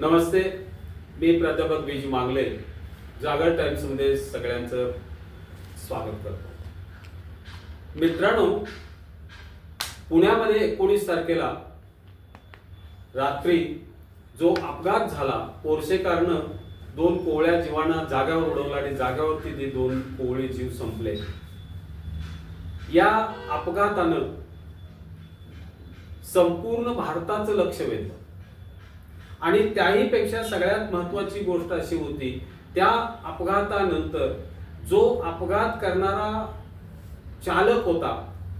नमस्ते मी प्राध्यापक बीज मागले जागर टाइम्समध्ये सगळ्यांचं स्वागत करतो. मित्रांनो पुण्यामध्ये एकोणीस तारखेला रात्री जो अपघात झाला पोरसेकारनं दोन कोवळ्या जीवांना जाग्यावर उडवला आणि जाग्यावरती ते दोन कोवळे जीव संपले. या अपघातानं संपूर्ण भारताचं लक्ष वेधलं. आणि त्याहीपेक्षा सगळ्यात महत्वाची गोष्ट अशी होती त्या अपघातानंतर जो अपघात करणारा चालक होता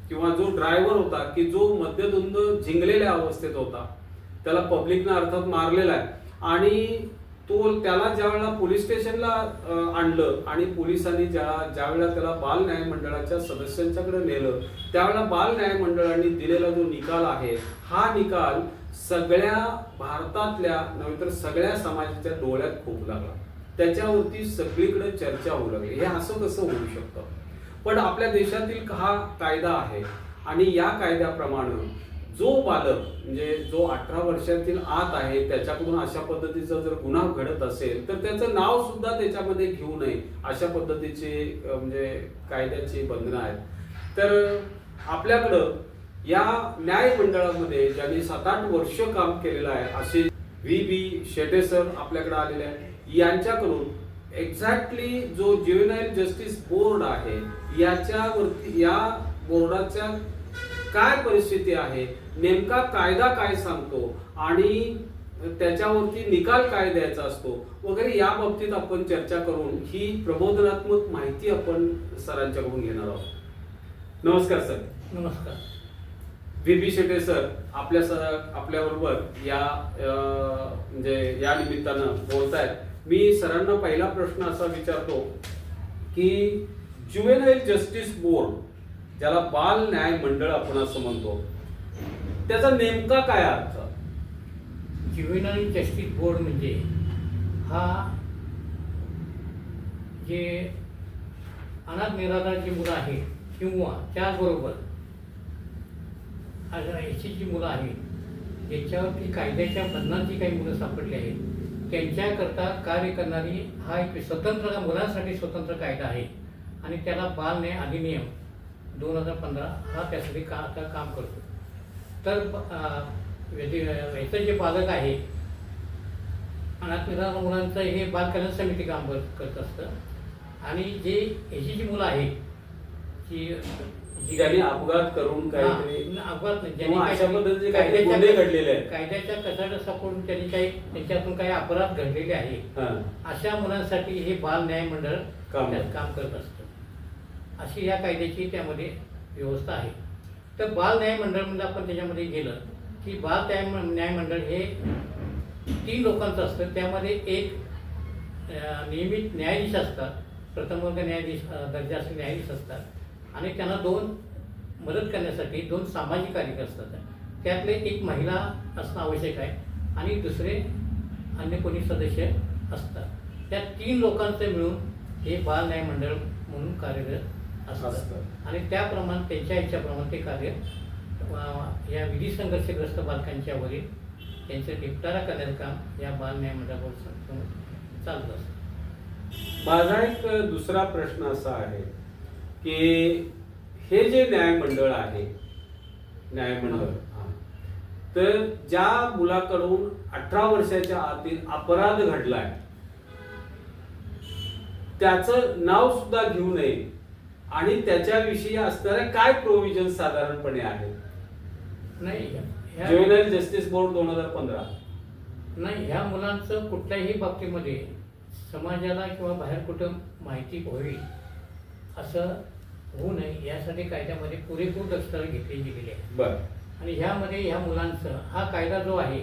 किंवा जो ड्रायव्हर होता की जो मद्यधुंद झिंगलेल्या अवस्थेत होता त्याला पब्लिकनं अर्थात मारलेला आहे. आणि तो त्याला ज्यावेळेला पोलीस स्टेशनला आणलं आणि पोलिसांनी ज्या ज्यावेळेला त्याला बाल न्याय मंडळाच्या सदस्यांच्याकडे नेलं त्यावेळेला बाल न्याय मंडळाने दिलेला जो निकाल आहे हा निकाल सगळ्या भारतातल्या नव्हे तर सगळ्या समाजाच्या डोळ्यात खूप लागला. त्याच्यावरती सगळीकडे चर्चा होऊ लागली. हे असं कसं होऊ शकतं? पण आपल्या देशातील हा कायदा आहे आणि या कायद्याप्रमाणे जो बालक म्हणजे जो अठरा वर्षातील आत आहे त्याच्याकडून अशा पद्धतीचा जर गुन्हा घडत असेल तर त्याचं नाव सुद्धा त्याच्यामध्ये घेऊ नये अशा पद्धतीचे म्हणजे कायद्याची बंधनं आहेत. तर आपल्याकडं या न्याय मंडळामध्ये ज्यांनी सात आठ वर्ष काम केलेलं आहे असे व्ही. बी. शेटे सर आपल्याकडे आलेले आहेत यांच्याकडून एक्झॅक्टली जो ज्युएनाईल जस्टिस बोर्ड आहे याच्यावरती या बोर्डाच्या काय परिस्थिती आहे नेमका कायदा काय सांगतो आणि त्याच्यावरती निकाल काय द्यायचा असतो वगैरे या बाबतीत आपण चर्चा करून ही प्रबोधनात्मक माहिती आपण सरांच्याकडून घेणार आहोत. नमस्कार सर. नमस्कार. व्ही शेटे सर आपल्या स- आपल्याबरोबर या म्हणजे या निमित्तानं बोलतायत. मी सरांना पहिला प्रश्न असा विचारतो की ज्युवेनाईल जस्टिस बोर्ड ज्याला बाल न्याय मंडळ आपण असं म्हणतो त्याचा नेमका काय अर्थ? ज्युवेनाईल जस्टिस बोर्ड म्हणजे हा जे अनाथ निराधार जी मुलं आहेत किंवा त्याचबरोबर याची जी मुलं आहेत याच्यावरती कायद्याच्या बंधनाची काही मुलं सापडली आहेत. त्यांच्याकरता कार्य करणारी हा एक स्वतंत्र मुलांसाठी स्वतंत्र कायदा आहे. आणि त्याला बाल न्याय अधिनियम दोन हजार पंधरा हा त्यासाठी का आता काम करतो. तर अं, याचं जे पालक आहे अनाथ निराधार मुलांचं हे बाल कल्याण समिती काम कर- करत असतं. आणि जे ह्याची जी मुलं आहेत की ज्यांनी अपघात करून काहीतरी अपघात नाही. ज्यांनी किंवा अशा काही- पद्धतीचे काही कायद्याच्या- गुन्हे घडलेले आहेत. कायद्याच्या कचाट्या सापडून त्यांनी काही त्यांच्यातून काही अपराध घडलेले आहेत हा. अशा मुलांसाठी हे बाल न्याय मंडळ काम त्यात करतं. काम करत असतं अशी या कायद्याची त्यामध्ये व्यवस्था आहे तर बाल न्याय मंडळमध्ये आपण त्याच्यामध्ये गेलं की बाल न्याय न्याय मंडळ हे तीन लोकांचं असतं त्यामध्ये एक अं, नियमित न्यायाधीश असतात प्रथम वर्ग न्यायाधीश अं, दर्जा असलेले न्यायाधीश असतात आणि त्यांना दोन मदत करण्यासाठी दोन सामाजिक कार्यकर्ते असतात. त्यातले एक महिला असणं आवश्यक आहे आणि दुसरे अन्य कोणी सदस्य असतात. त्या तीन लोकांचं मिळून हे बाल न्याय मंडळ म्हणून कार्यरत असतं. असतं. आणि त्याप्रमाणे त्यांच्या इच्छाप्रमाणे ते कार्य या विधी संघर्षग्रस्त बालकांच्या वरील त्यांचं निपटारा करण्याचं काम या बाल न्याय मंडळावर चालत असतं. माझा एक दुसरा प्रश्न असा आहे. की हे जे न्यायमंडळ आहे न्यायमंडळ. तर ज्या मुलाकडून अठरा वर्षाच्या आतील अपराध घडलाय त्याचं नाव सुद्धा घेऊ नये. आणि त्याच्याविषयी असणारे काय प्रोव्हिजन साधारणपणे आहेत? नाही जस्टिस बोर्ड दोन हजार पंधरा. नाही ह्या मुलांचं कुठल्याही बाबतीमध्ये समाजाला किंवा बाहेर कुठं माहिती व्हावी असं होऊ नये यासाठी कायद्यामध्ये पुरेपूर दक्षता घेतली गेलेली आहे. बर. आणि ह्यामध्ये ह्या मुलांचं हा कायदा जो आहे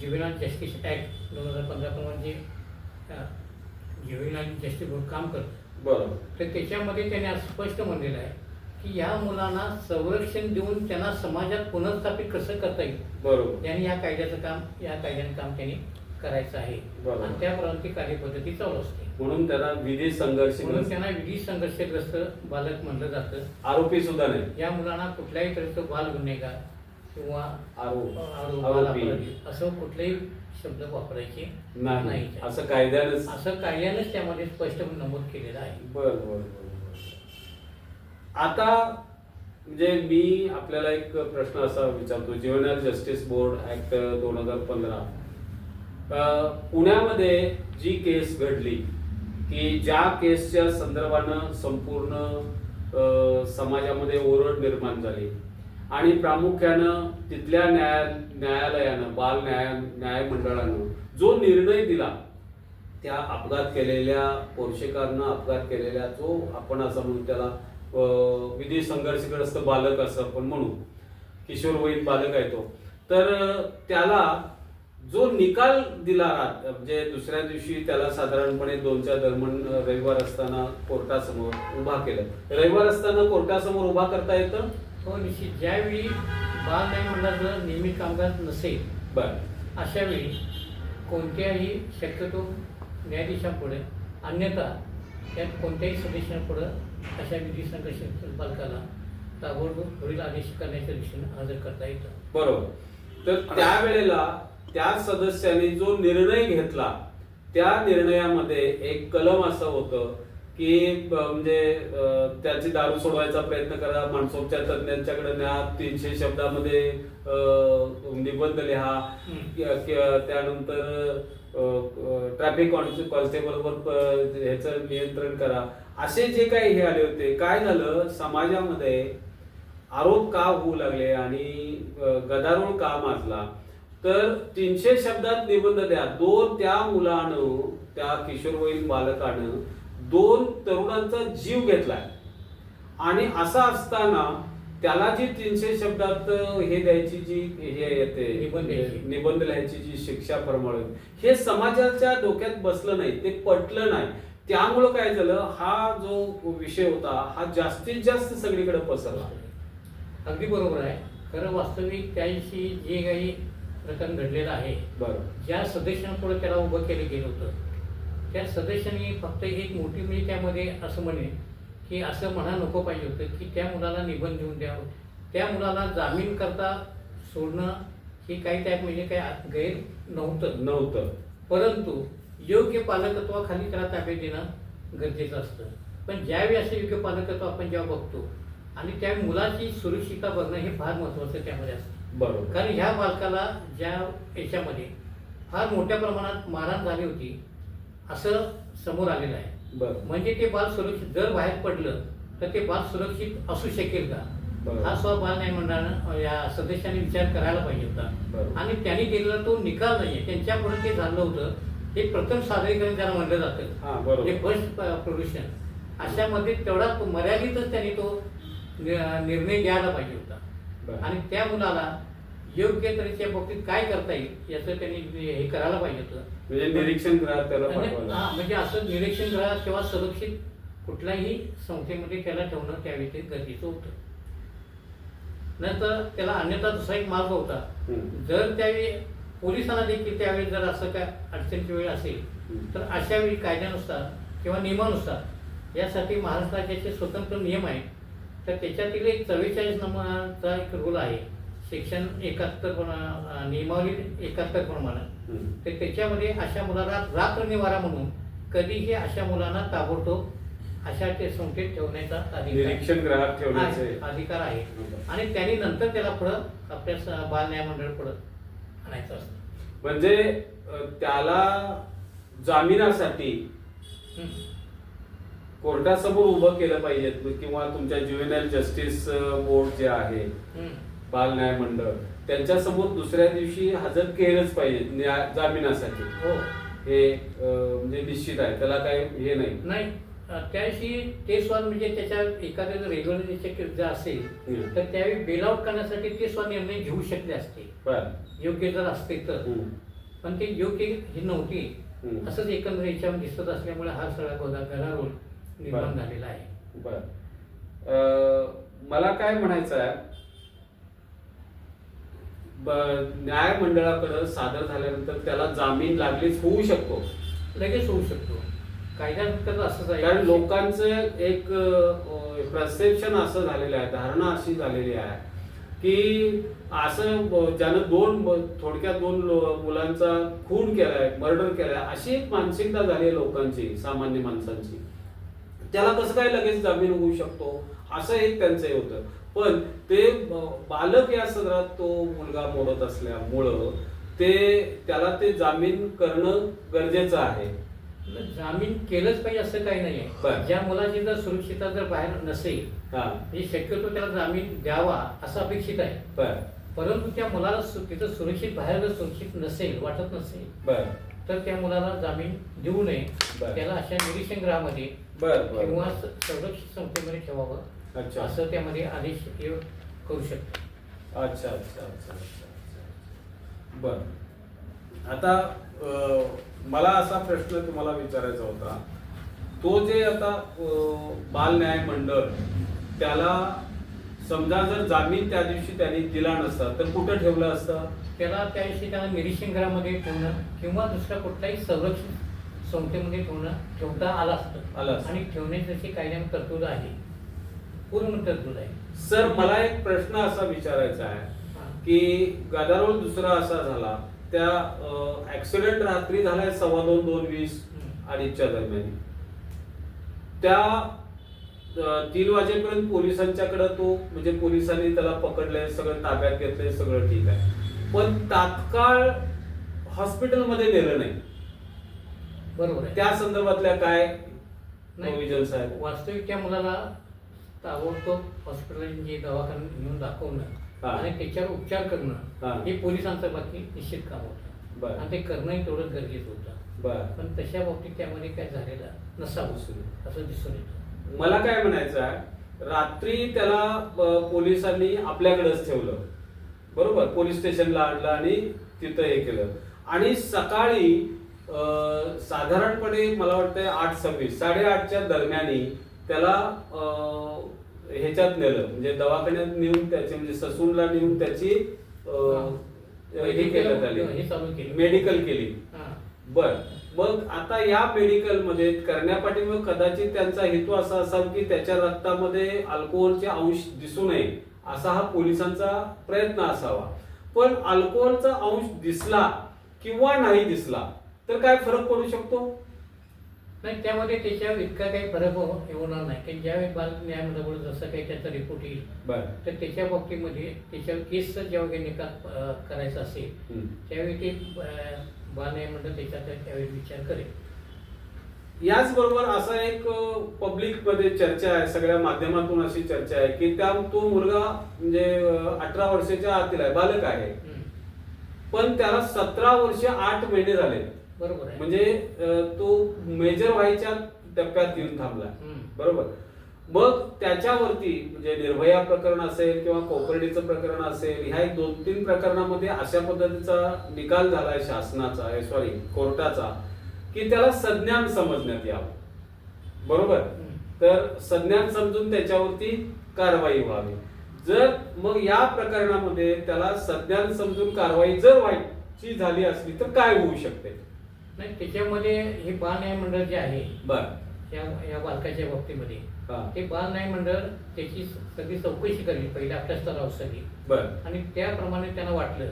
ज्युवेनाईल जस्टिस ॲक्ट दोन हजार पंधरा प्रमाणे जे ज्युवेनाईल जस्टिस बोर्ड काम करतं. बरोबर. तर त्याच्यामध्ये त्याने आज स्पष्ट म्हणलेलं आहे की या मुलांना संरक्षण देऊन त्यांना समाजात पुनर्स्थापित कसं करता येईल? बरोबर. यांनी या कायद्याचं काम या कायद्याने काम त्यांनी करायचं आहे. बरोबर. आणि त्याप्रमाणे कार्यपद्धती चालू असते. म्हणून त्यांना विधी संघर्ष म्हणून त्यांना विधी संघर्षग्रस्त बालक म्हणलं जातं. आरोपी सुद्धा नाही. या मुलांना कुठल्याही तऱ्हेचं बाल गुन्हेगार किंवा आरोपी अपराधी असं कुठलेही शब्द वापरायचे नाही. नाही. असं कायद्यानं असं कायद्यानेच त्यामध्ये स्पष्ट नमूद केलेलं आहे. बर बर बर बर. आता म्हणजे मी आपल्याला एक प्रश्न असा विचारतो. ज्युएनल जस्टिस बोर्ड ऍक्ट दोन हजार पंधरा पुण्यामध्ये जी केस घडली की ज्या केसच्या संदर्भानं संपूर्ण समाजामध्ये ओरड निर्माण झाली आणि प्रामुख्यानं तिथल्या न्याय न्यायालयानं बाल न्याय न्यायमंडळानं जो निर्णय दिला त्या अपघात केलेल्या पोर्शेकारनं अपघात केलेल्या जो आपण असं म्हणून त्याला विधी संघर्षग्रस्त बालक असं आपण म्हणू किशोरवयीन बालक आहे तो. तर त्याला जो निकाल दिला म्हणजे दुसऱ्या दिवशी त्याला साधारणपणे दोनच्या दरम्यान रविवार असताना कोर्टासमोर उभा केलं. रविवार असताना कोर्टासमोर उभा करता येतं? हो निश्चित. ज्यावेळी बाल न्याय मंडळाचं नियमित कामकाज नसेल बर. अशा वेळी कोणत्याही शक्यतो न्यायाधीशापुढे अन्यथा त्यात कोणत्याही सदस्यापुढं अशा विधी संघर्ष बालकाला ताबडतोब पुढील आदेश करण्याच्या दिशेने हजर करता येतं. बरोबर. तर त्यावेळेला त्या सदस्याने जो निर्णय घेतला त्या निर्णयामध्ये एक कलम असं होतं की म्हणजे त्याची दारू सोडवायचा प्रयत्न करा माणसोपचार तज्ञांच्याकडे न्या तीनशे शब्दामध्ये निबंध लिहा. कि- कि- त्यानंतर ट्रॅफिक कॉन्स्टेबलवर ह्याचं नियंत्रण करा. असे जे काही हे आले होते काय झालं? समाजामध्ये आरोप का होऊ लागले आणि गदारोळ का माजला? तर तीनशे शब्दात निबंध द्या. दोन त्या मुलानं त्या किशोरवयीन बालकानं दोन तरुणांचा जीव घेतलाय. आणि असं असताना त्याला जी तीनशे शब्दात हे द्यायची जी हे येते निबंध लिहायची. जी शिक्षा फरमावली हे समाजाच्या डोक्यात बसलं नाही ते पटलं नाही. त्यामुळं काय झालं हा जो विषय होता हा जास्तीत जास्त सगळीकडे पसरला. अगदी बरोबर आहे. खरं वास्तविक त्याशी जे काही प्रकरण घडलेलं आहे. बरं ज्या सदस्यांपुढे त्याला उभं केलं गेलं होतं त्या सदस्यांनी फक्त एक मोठी म्हणजे त्यामध्ये असं म्हणे की असं म्हणा नको पाहिजे होतं की त्या मुलाला निबंध देऊन द्यावं त्या मुलाला जामीन करता सोडणं हे काही त्यात म्हणजे काही गैर नव्हतं. नव्हतं. परंतु योग्य पालकत्वाखाली त्याला ताब्यात देणं गरजेचं असतं. पण ज्यावेळी असं योग्य पालकत्व आपण जेव्हा बघतो आणि त्या मुलाची सुरक्षितता बघणं हे फार महत्वाचं त्यामध्ये असतं. बरोबर. कारण ह्या बालकाला ज्या याच्यामध्ये फार मोठ्या प्रमाणात मारहाण झाली होती असं समोर आलेलं आहे. म्हणजे ते बाल सुरक्षित जर बाहेर पडलं तर ते बाल सुरक्षित असू शकेल का. हा स्व बाल न्याय मंडळानं या सदस्यांनी विचार करायला पाहिजे होता. आणि त्यांनी केलेला तो निकाल नाहीये. त्यांच्यापुढे ते झालं होतं हे प्रथम सादरीकरण ज्याला म्हणलं जातं. हे फर्स्ट प्रोड्युशन अशामध्ये तेवढा मर्यादितच त्यांनी तो निर्णय घ्यायला पाहिजे होता. बरं. आणि त्या मुलाला योग्य तऱ्हेच्या बाबतीत काय करता येईल याचं त्यांनी हे करायला पाहिजे होतं म्हणजे निरीक्षण त्याला आणि- हा, म्हणजे असं निरीक्षण गृहात किंवा सुरक्षित कुठल्याही संस्थेमध्ये त्याला ठेवणं त्यावेळी ते गरजेचं होतं नंतर त्याला अन्यथा दुसरा एक मार्ग होता हम्म. जर त्यावेळी पोलिसांना देखील त्यावेळी जर असं काय अडचणीची वेळ असेल. तर अशा वेळी कायद्यानुसार किंवा नियमानुसार यासाठी महाराष्ट्र राज्याचे स्वतंत्र नियम आहेत तर त्याच्यातील एक चव्वेचाळीस नंबरचा एक रूल आहे सेक्शन एकाहत्तर नियमावली एकाहत्तर प्रमाणे हम्म. तर त्याच्यामध्ये अशा मुलाला रात्र निवारा म्हणून कधीही अशा मुलांना ताबडतोब अशा ते संस्थेत ठेवण्याचा अधिकार गृहात ठेवण्याचे अधिकार आहे. आणि त्यांनी नंतर त्याला पुढं आपल्या बाल न्याय मंडळ पुढं आणायचं असतं म्हणजे त्याला जामिनासाठी. कोर्टासमोर उभं केलं पाहिजे किंवा तुमच्या ज्युएनल जस्टिस बोर्ड जे आहे. बाल न्याय मंडळ त्यांच्यासमोर दुसऱ्या दिवशी हजर केलंच पाहिजे जामिनासाठी हो हे म्हणजे निश्चित आहे त्याला काही हे नाही त्याशी ते स्वाद म्हणजे त्याच्या एखाद्या रेग्युलर असेल. तर त्यावेळी बेल आउट करण्यासाठी ते स्व निर्णय घेऊ शकले असते बर योग्य जर असते तर. पण ते योग्य ही नव्हती. असंच एकंदर याच्यावर दिसत असल्यामुळे हा सगळा गोधा गदारोळ निर्माण. झालेला आहे. बर. अ, मला काय म्हणायचं आहे? ब- न्याय मंडळाकडे सादर झाल्यानंतर त्याला जामीन लागलीच होऊ शकतो. लगेच होऊ शकतो. कायद्यात असंच आहे. कारण लोकांचं एक परसेप्शन असं झालेलं आहे धारणा अशी झालेली आहे की असं ज्यानं दोन थोडक्यात दोन मुलांचा खून केलाय मर्डर केलाय अशी एक मानसिकता झाली आहे लोकांची सामान्य माणसांची. त्याला कसं काय लगेच जामीन होऊ शकतो? असं एक त्यांचं हे होतं. पण ते बालक या सदरात तो मुलगा मोडत असल्यामुळं ते त्याला ते जामीन करणं गरजेचं आहे. जामीन केलंच पाहिजे असं काही नाही. आहे ज्या मुलाची जर सुरक्षितता जर बाहेर नसेल हा. म्हणजे शक्यतो त्याला जामीन द्यावा असं अपेक्षित आहे. परंतु त्या मुलाला तिथं सुरक्षित बाहेर जर सुरक्षित नसेल वाटत नसेल बर. तर त्या मुलाला जामीन देऊ नये. त्याला अशा निरीक्षण गृहामध्ये बर बर. किंवा स- संरक्षित संस्थेमध्ये ठेवावं. अच्छा. असं त्यामध्ये आदेश हे करू शकतो अच्छा अच्छा अच्छा अच्छा अच्छा. बर. आता अं, मला असा प्रश्न तुम्हाला विचारायचा होता. तो जे आता अं, बाल न्याय मंडळ त्याला समजा जर जामीन त्या दिवशी त्यांनी दिला नसता तर कुठं ठेवलं असतं? त्याला त्याविषयी त्याला निरीक्षण गृहामध्ये ठेवणं किंवा दुसऱ्या कुठल्याही संरक्षित संस्थेमध्ये ठेवणं ठेवता आलं असतं आलं असतं. आणि ठेवण्याची कायद्याने तरतूद आहे पूर्ण तरतूद आहे सर मला एक प्रश्न असा विचारायचा आहे हा. की गदारोळ दुसरा असा झाला त्या ऍक्सिडेंट रात्री झालाय सव्वा दोन दोन वीस हम्म. अडीचच्या दरम्यान त्या अं, तीन वाजेपर्यंत पोलिसांच्याकडे तो म्हणजे पोलिसांनी त्याला पकडलंय सगळं ताब्यात घेतलंय सगळं ठीक आहे पण तात्काळ हॉस्पिटलमध्ये नेलं नाही बरोबर आहे त्या संदर्भातल्या काय नाही. प्रोव्हिजन्स आहेत वास्तविक त्या मुलाला ताबडतोब हॉस्पिटल जे दवाखान्यात नेऊन दाखवणं हा. आणि त्याच्यावर उपचार हा. करणं हे पोलिसांचं बाकी निश्चित काम होतं बरं. आणि ते करणंही तेवढं गरजेचं होतं बर पण तशा बाबतीत त्यामध्ये काय झालेलं नसावं असं दिसून येतं मला काय म्हणायचं आहे रात्री त्याला अ, पोलिसांनी आपल्याकडेच ठेवलं बरोबर पोलीस स्टेशनला आणलं आणि तिथं हे केलं आणि सकाळी साधारणपणे मला वाटतंय आठ सव्वीस साडेआठच्या दरम्यानी त्याला ह्याच्यात नेलं म्हणजे दवाखान्यात नेऊन त्याची म्हणजे ससूनला नेऊन त्याची हे. केलं त्याने. मेडिकल केली. बर. मग आता या मेडिकलमध्ये करण्यापाठी मग कदाचित त्यांचा हेतू असा असावा की त्याच्या रक्तामध्ये अल्कोहोलचे अंश दिसू नये असा हा पोलिसांचा प्रयत्न असावा. पण अल्कोहोलचा अंश दिसला किंवा नाही दिसला तर काय फरक पडू शकतो? नाही त्यामध्ये त्याच्यावर इतका काही फरक हो- होणार नाही. की ज्यावेळी बाल न्यायालयामध्ये जसं काही त्याचा रिपोर्ट येईल बर. तर त्याच्या बाबतीमध्ये त्याच्यावर केसचा जेव्हा काही निकाल करायचा असेल. त्यावेळी ते बाल न्यायमंडळ त्याच्यात त्यावेळी विचार करेल. याचबरोबर असा एक पब्लिकमध्ये चर्चा आहे सगळ्या माध्यमातून अशी चर्चा आहे की त्या तो मुलगा म्हणजे अठरा वर्षाच्या आतील आहे बालक आहे. पण त्याला सतरा वर्ष आठ महिने झाले. बरोबर आहे. म्हणजे अ, तो मेजर व्हायच्या टप्प्यात येऊन थांबला. हम्म. बरोबर. मग त्याच्यावरती म्हणजे निर्भया प्रकरण असेल किंवा कोपर्डीचं प्रकरण असेल ह्या एक दोन तीन प्रकरणामध्ये अशा पद्धतीचा निकाल झालाय शासनाचा सॉरी कोर्टाचा की त्याला संज्ञान समजण्यात यावं. बरोबर? हम्म. तर संज्ञान समजून त्याच्यावरती कारवाई व्हावी. जर मग या प्रकरणामध्ये त्याला संज्ञान समजून कारवाई जर व्हायची झाली असली तर काय होऊ शकते? नाही त्याच्यामध्ये हे बाल न्याय मंडळ जे आहे बर. या या बालकाच्या बाबतीमध्ये हा. ते बाल न्याय मंडळ त्याची सगळी चौकशी करली पहिल्या आपल्या स्तरावर सगळी. बर. आणि त्याप्रमाणे त्यांना वाटलं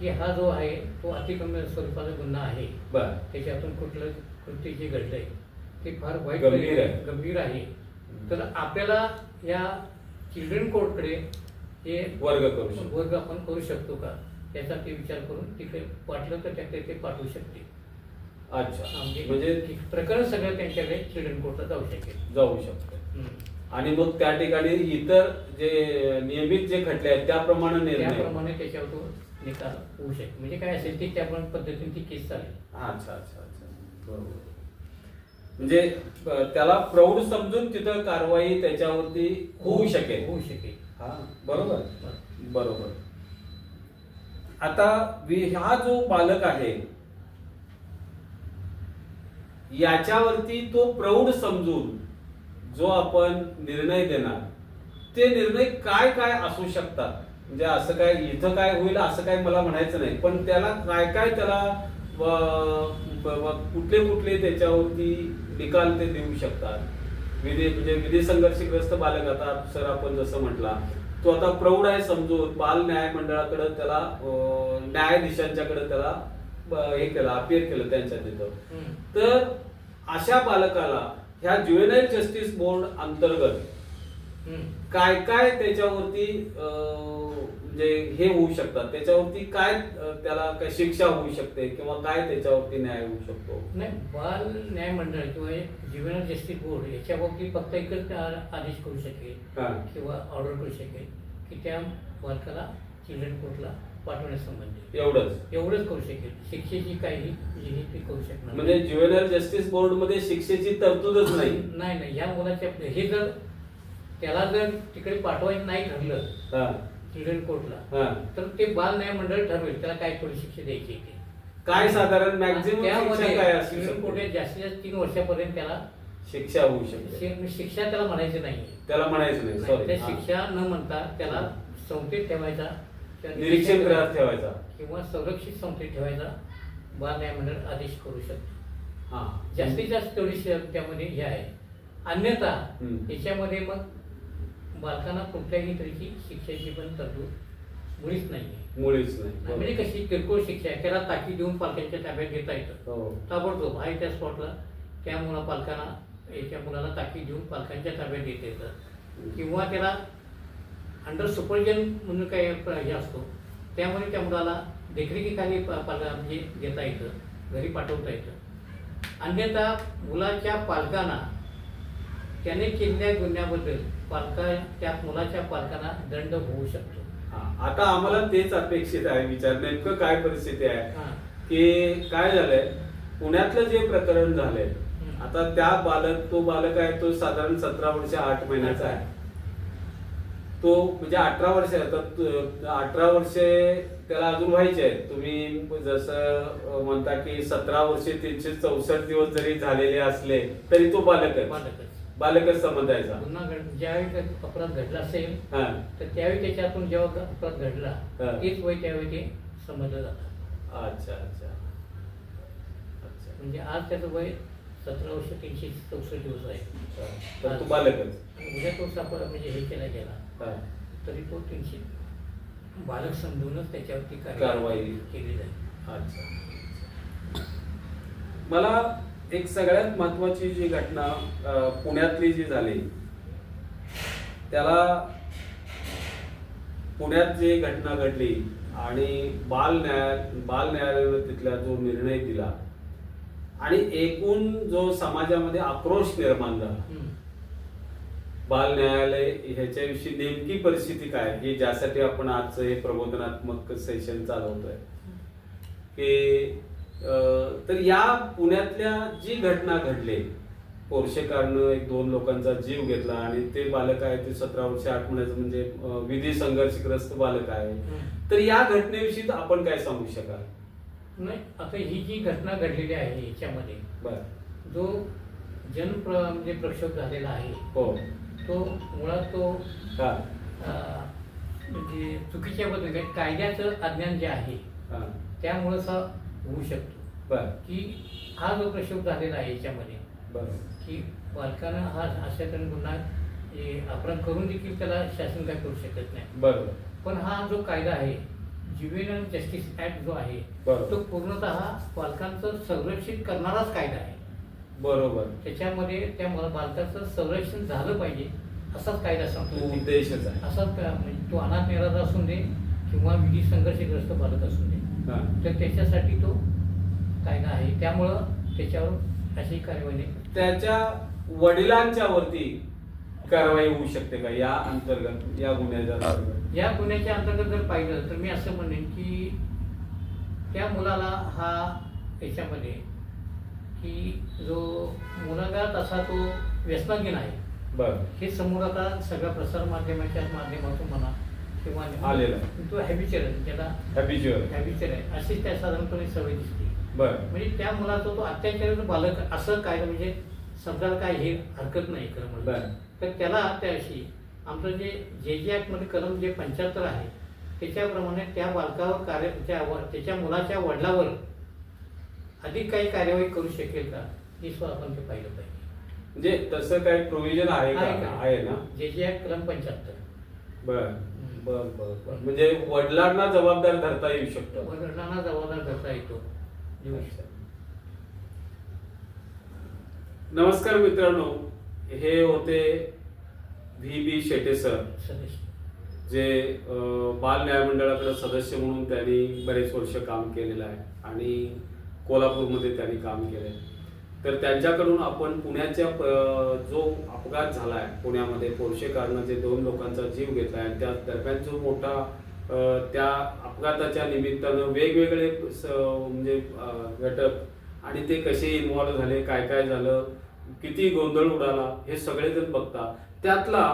की हा जो आहे तो अतिगंभीर स्वरूपाचा गुन्हा आहे. बर. त्याच्यातून कुठलं कृत्य जे घडलंय ते फार वाईट गंभीर आहे. गंभीर आहे. तर आपल्याला या चिल्ड्रन कोर्टकडे हे वर्ग करू शकतो. वर्ग आपण करू शकतो का? याचा ते विचार करून तिकडे वाटलं तर त्याकडे ते पाठवू शकते अच्छा. म्हणजे म्हणजे प्रकरण सगळं त्यांच्याकडे चिल्ड्रन कोर्टला जाऊ शकेल. जाऊ शकतो. आणि मग त्या ठिकाणी इतर जे नियमित जे खटले आहेत त्याप्रमाणे निर्णय. त्याप्रमाणे त्याच्यावर तो निकाल होऊ शकेल. म्हणजे काय असेल ते त्या पद्धतीने ती केस चालेल. अच्छा अच्छा अच्छा. बरोबर. म्हणजे अ, त्याला प्रौढ समजून तिथं कारवाई त्याच्यावरती होऊ शकेल. होऊ शकेल. हा बरोबर? बरं. बरोबर. आता वि- हा जो बालक आहे याच्यावरती तो प्रौढ समजून जो आपण निर्णय देणार ते निर्णय काय काय असू शकतात? म्हणजे असं काय इथं काय होईल असं काय मला म्हणायचं नाही. पण त्याला काय काय त्याला कुठले कुठले त्याच्यावरती निकाल ते देऊ शकतात. विधी म्हणजे विधी संघर्षग्रस्त बालक आता सर आपण जसं म्हटला तो आता प्रौढ आहे समजून बाल न्याय मंडळाकडे त्याला न्यायाधीशांच्याकडे त्याला हे केलं अपियर केलं त्यांच्या तिथं. तर अशा बालकाला ह्या ज्युएनाईल जस्टिस बोर्ड अंतर्गत. काय काय त्याच्यावरती म्हणजे हे होऊ शकतात त्याच्यावरती काय त्याला काय शिक्षा होऊ शकते किंवा काय त्याच्यावरती न्याय होऊ शकतो नाही बाल न्याय मंडळ किंवा ज्युवेनल जस्टिस बोर्ड याच्या बाबतीत फक्त एकच आदेश करू शकेल. किंवा ऑर्डर करू शकेल की त्या बालकाला चिल्ड्रन कोर्टला पाठवण्यासंबंधी एवढंच. एवढंच करू शकेल. शिक्षेची काही जी हे ते करू शकणार म्हणजे जस्टिस बोर्डमध्ये शिक्षेची तरतूदच नाही. नाही नाही. ह्या मुलाच्या हे जर त्याला जर तिकडे पाठवायचं नाही ठरलं हा, चिल्ड्रन कोर्टला हा. तर ते बाल न्याय मंडळ ठरवेल. त्याला काय थोडी शिक्षा द्यायची ते. काय साधारण मॅक्झिमम त्यामध्ये चिल्ड्रन कोर्टात जास्तीत जास्त तीन वर्षापर्यंत त्याला शिक्षा होऊ शकते. शि- शिक्षा त्याला म्हणायची नाही त्याला म्हणायचं नाही. शिक्षा न म्हणता त्याला संस्थेत ठेवायचा निरीक्षण गृहात ठेवायचा. किंवा संरक्षित संस्थेत ठेवायचा. बाल न्याय मंडळ आदेश करू शकतो. हा. जास्तीत जास्त तेवढी त्यामध्ये हे आहे. अन्यथा. याच्यामध्ये मग बालकांना कुठल्याही तऱ्हेची शिक्षेची पण तरतूद मुळीच नाही मुळीच नाही. म्हणजे. कशी किरकोळ शिक्षा आहे त्याला ताकीद देऊन पालकांच्या ताब्यात घेता येतं. हो. ताबडतोब आहे त्या स्पॉटला. त्या मुला पालकांना एका मुलाला ताकीद देऊन पालकांच्या ताब्यात घेता येतं. किंवा त्याला अंडर सुपरविजन म्हणून काही हे असतो. त्यामुळे त्या मुलाला देखरेखीखाली पालका म्हणजे देता येतं घरी पाठवता येतं. अन्यथा मुलाच्या पालकांना त्याने केलेल्या गुन्ह्याबद्दल पालका त्या मुलाच्या पालकांना दंड होऊ शकतो. हा, आता आम्हाला तेच अपेक्षित आहे विचार नेमकं काय परिस्थिती आहे. की काय झालंय पुण्यातलं जे प्रकरण झालंय. आता त्या बालक तो बालक आहे तो साधारण सतरा वर्ष आठ महिन्याचा आहे. तो म्हणजे अठरा वर्ष अठरा वर्षे त्याला अजून व्हायचे आहेत. तुम्ही जसं म्हणता की सतरा वर्षे तीनशे चौसष्ट दिवस जरी झालेले असले तरी तो बालक आहे बालकच समजायचा. घड ज्यावेळी अपराध घडला असेल हा. तर त्यावेळी त्याच्यातून जेव्हा अपराध घडला. तेच वय त्यावेळी ते समजलं जातं. अच्छा अच्छा. अच्छा. म्हणजे आज त्याचं वय सतरा वर्ष तीनशे चौसष्ट दिवस आहे तर तू बालकच. उद्या तो सापड म्हणजे हे केला गेला. तरी तो तीनशे बालक समजूनच त्याच्यावरती कारवाई. केली जाईल. अच्छा. मला एक सगळ्यात महत्वाची जी घटना पुण्यातली जी झाली त्याला पुण्यात जी घटना घडली आणि बाल न्याय बाल न्यायालयानं तिथला जो निर्णय दिला आणि एकूण जो समाजामध्ये आक्रोश निर्माण झाला. बाल न्यायालय ह्याच्याविषयी नेमकी परिस्थिती काय? की ज्यासाठी आपण आजचं हे प्रबोधनात्मक सेशन चालवतोय. की तर या पुण्यातल्या जी घटना घडली पोर्शेकारनं एक दोन लोकांचा जीव घेतला आणि ते बालक आहे ते सतरा वर्ष आठ महिन्याचं म्हणजे विधी संघर्षग्रस्त बालक आहे. तर या घटनेविषयी आपण काय सांगू शकाल? नाही आता ही जी घटना घडलेली आहे याच्यामध्ये बर. जो जन प्र म्हणजे प्रक्षोभ झालेला आहे हो. तो मुळात तो हा. अं, म्हणजे चुकीच्या पद्धतीने कायद्याचं अज्ञान जे आहे हा. त्यामुळं असा होऊ शकतो. बर. की हा जो प्रक्षोभ झालेला आहे याच्यामध्ये बर. की बालकानं हा अशा तऱ्हेने गुन्हा हे अपराध करून देखील त्याला शासन काय करू शकत नाही. बरोबर. पण हा जो कायदा आहे ज्युवेनल जस्टिस ऍक्ट जो आहे बरोबर. तो पूर्णतः पालकांचं संरक्षित करणाराच कायदा आहे. बरोबर. त्याच्यामध्ये त्या मुला- बालकाचं संरक्षण झालं पाहिजे असाच कायदा तो सांगतो उद्देशच आहे. असाच का- म्हणजे तो अनाथ निराधा असून दे किंवा विधी संघर्षग्रस्त बालक असून दे. हा. तर त्याच्यासाठी तो कायदा आहे. त्यामुळं त्याच्यावर अशी कार्यवाही नाही. त्याच्या वडिलांच्या वरती कारवाई होऊ शकते का? या अंतर्गत या गुन्ह्याच्या अंतर्गत? या गुन्ह्याच्या अंतर्गत जर पाहिलं तर मी असं म्हणेन की त्या मुलाला हा याच्यामध्ये की जो मुलगा तसा तो व्यसनाधीन आहे. बर. हे समोर आता सगळ्या प्रसार माध्यमाच्या माध्यमातून म्हणा किंवा आलेलं. तो हॅबिचर आहे त्याला हॅबिचर आहे. अशीच त्या साधारणपणे सवय दिसते. बर. म्हणजे त्या मुलाचा तो अत्याचार बालक असं काय म्हणजे समजायला काय हे हरकत नाही खरं बर. म्हणलं तर त्याला त्याशी आमचं जे जे जे ॲक्टमध्ये कलम जे पंच्याहत्तर आहे त्याच्याप्रमाणे त्या बालकावर कार्य त्या त्याच्या मुलाच्या वडिलावर अधिक काही कार्यवाही करू शकेल का? हे सुद्धा आपण ते पाहिलं पाहिजे. म्हणजे तसं काही प्रोव्हिजन आहे आहे का? आहे ना? जे जे ॲक्ट कलम पंच्याहत्तर. बर. बर बर बर. म्हणजे वडिलांना जबाबदार धरता येऊ शकतं. वडिलांना जबाबदार धरता येतो. नमस्कार मित्रांनो. हे होते व्ही. बी. शेटे सर जे बाल न्याय मंडळाकडे सदस्य म्हणून त्यांनी बरेच वर्ष काम केलेलं आहे आणि कोल्हापूरमध्ये त्यांनी काम केलंय. तर त्यांच्याकडून आपण पुण्याच्या प- जो अपघात झाला आहे पुण्यामध्ये पोरशे कारनं जे दोन लोकांचा जीव घेतला आणि त्या दरम्यान जो मोठा त्या अपघाताच्या निमित्तानं वेगवेगळे स- म्हणजे घटक आणि ते कसे इन्वॉल्व झाले काय काय झालं किती गोंधळ उडाला हे सगळेजण बघता त्यातला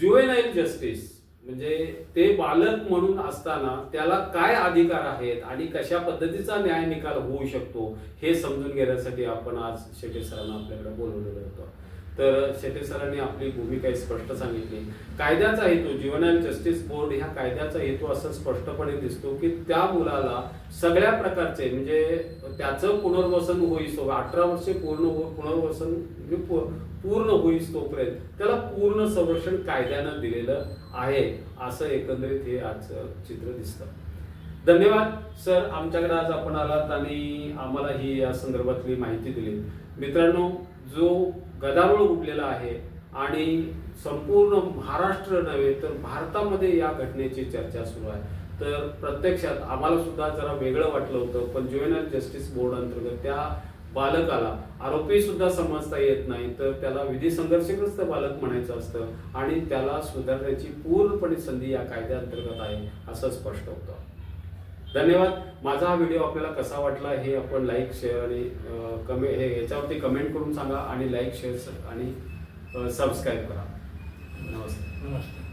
ज्युएनाईल जस्टिस म्हणजे ते बालक म्हणून असताना त्याला काय अधिकार आहेत आणि कशा पद्धतीचा न्याय निकाल होऊ शकतो हे समजून घेण्यासाठी आपण आज शेटे सरांना आपल्याकडे बोलवलेलं होतं. तर शेटे सरांनी आपली भूमिका स्पष्ट सांगितली. कायद्याचा हेतू ज्युएनाईल जस्टिस बोर्ड ह्या कायद्याचा हेतू असं स्पष्टपणे दिसतो की त्या मुलाला सगळ्या प्रकारचे म्हणजे त्याचं पुनर्वसन होईस अठरा वर्षे पूर्ण हो- पुनर्वसन म्हणजे पूर्ण होईस तोपर्यंत त्याला पूर्ण संरक्षण कायद्यानं दिलेलं आहे असं एकंदरीत हे आजचं चित्र दिसतं. धन्यवाद सर. आमच्याकडे आज आपण आलात आणि आम्हाला ही या संदर्भातली माहिती दिली. मित्रांनो जो गदारोळ उठलेला आहे आणि संपूर्ण महाराष्ट्र नव्हे तर भारतामध्ये या घटनेची चर्चा सुरू आहे. तर प्रत्यक्षात आम्हाला सुद्धा जरा वेगळं वाटलं होतं पण ज्युएनल जस्टिस बोर्ड अंतर्गत त्या बालकाला आरोपी सुद्धा समजता येत नाही तर त्याला विधी संघर्षग्रस्त बालक म्हणायचं असतं आणि त्याला सुधारण्याची पूर्णपणे संधी या कायद्याअंतर्गत आहे असं स्पष्ट होतं. धन्यवाद. माझा हा व्हिडिओ आपल्याला कसा वाटला हे आपण लाईक शेअर आणि कमे हे याच्यावरती कमेंट करून सांगा आणि लाईक शेअर आणि सबस्क्राईब करा. नमस्ते. नमस्ते.